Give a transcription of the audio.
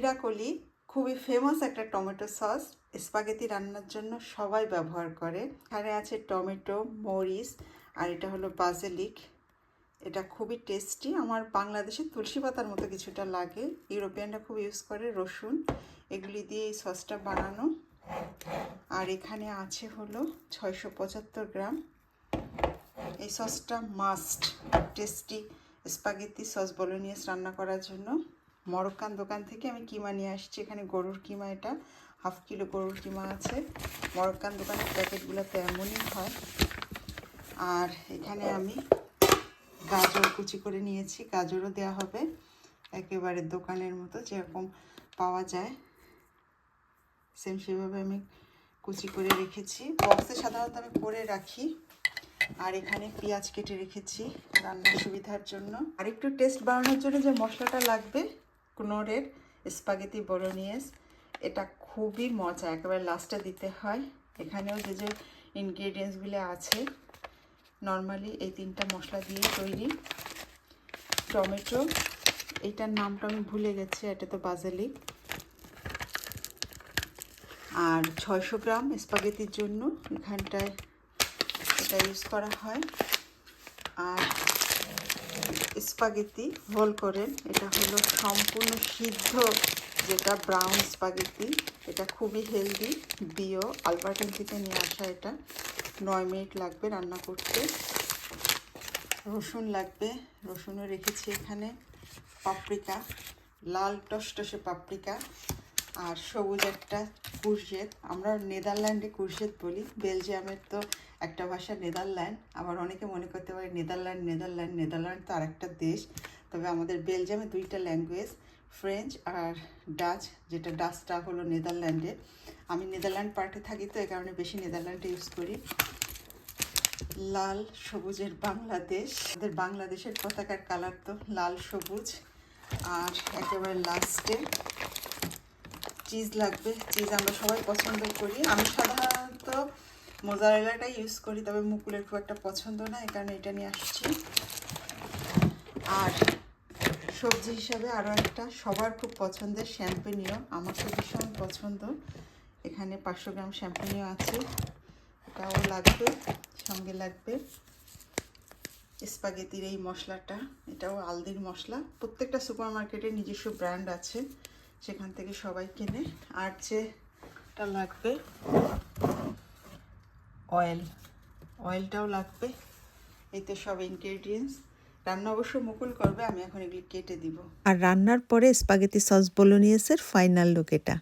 হিরাকলি খুবই ফেমাস একটা tomato sauce. স্পাগেতি রান্নার জন্য সবাই ব্যবহার করে। এখানে আছে টমেটো, মরিচ, আর এটা হলো বাজেলিক। এটা খুবই টেস্টি আমার বাংলাদেশে তুলসী পাতার মতো কিছুটা লাগে। ইউরোপিয়ানরা খুব ইউজ করে। রসুন, এগুলি দিয়ে এই সসটা বানানো। আর এখানে আছে হলো ছয়শো পঁচাত্তর গ্রাম। এই সসটা must tasty spaghetti sauce bolognese রান্না করার জন্য। মরক্কান দোকান থেকে আমি কিমা নিয়ে আসছি। এখানে গরুর কিমা এটা, হাফ কিলো গরুর কিমা আছে। মরক্কান দোকানের প্যাকেটগুলোতে এমনই হয়। আর এখানে আমি গাজর কুচি করে নিয়েছি, গাজরও দেওয়া হবে। একেবারে দোকানের মতো যেরকম পাওয়া যায়। সেম সেভাবে আমি কুচি করে রেখেছি। বক্সে সাধারণত আমি করে রাখি। আর এখানে পেঁয়াজ কেটে রেখেছি রান্নার সুবিধার জন্য। আর একটু টেস্ট বাড়ানোর জন্য যে মশলাটা লাগবে কুনোরের স্পাগেতি বলোনিয়েস এটা খুবই মজা, একেবারে লাস্টে দিতে হয়। এখানেও যে যে ইনগ্রিডিয়েন্টসগুলো আছে নর্মালি এই তিনটা মশলা দিয়ে তৈরি। টমেটো, এইটার নামটা আমি ভুলে গেছি, এটা তো বাজালিক আর ছয়শো গ্রাম স্পাগেতির জন্য এখানটায় এটা ইউজ করা হয়। আর স্পাগেতি হোল করেন এটা হলো সম্পূর্ণ সিদ্ধ যেটা ব্রাউন স্পাগেতি। এটা খুবই হেলদি বিও আলবার্টেন থেকে নিয়ে আসা এটা। নয় মিনিট লাগবে রান্না করতে। রসুন লাগবে, রসুনও রেখেছি এখানে। পাপড়িকা, লাল টসটসে পাপরিকা আর সবুজ একটা কুরশেদ। আমরা নেদারল্যান্ডে কুরশেদ বলি। বেলজিয়ামের তো একটা ভাষা নেদারল্যান্ড। আবার অনেকে মনে করতে পারে নেদারল্যান্ড নেদারল্যান্ড নেদারল্যান্ড তো আরেকটা দেশ। তবে আমাদের বেলজিয়ামে দুইটা ল্যাঙ্গুয়েজ ফ্রেঞ্চ আর ডাচ যেটা ডাচটা হলো নেদারল্যান্ডে। আমি নেদারল্যান্ড পার্টে থাকি তো এই কারণে বেশি নেদারল্যান্ডে ইউজ করি। লাল সবুজের বাংলাদেশ। আমাদের বাংলাদেশের পতাকার কালার তো লাল সবুজ। আর একেবারে লাস্টে চিজ লাগবে চিজ আমরা সবাই পছন্দ করি। আমি সাধারণত মোজারেলাটা ইউজ করি, তবে মুকুলের খুব একটা পছন্দ না, এই কারণে এটা নিয়ে আসছি। আর সবজি হিসাবে আরও একটা, সবার খুব পছন্দের শ্যাম্পেনিও আমার তো ভীষণ পছন্দ। এখানে পাঁচশো গ্রাম শ্যাম্পেনিও আছে, এটাও লাগবে, সঙ্গে লাগবে স্পাগেতির এই মশলাটা, এটাও আলদির মশলা। প্রত্যেকটা সুপার মার্কেটে নিজস্ব ব্র্যান্ড আছে। সেখান থেকে সবাই কেনে আর যেটা লাগবে অয়েল অয়েলটাও লাগবে। এই তো সব ইনগ্রেডিয়েন্টস রান্না অবশ্য মুকুল করবে, আমি এখন এগুলি কেটে দিব। আর রান্নার পরে স্পাগেতি সস বলোনিয়েসের ফাইনাল লুক এটা।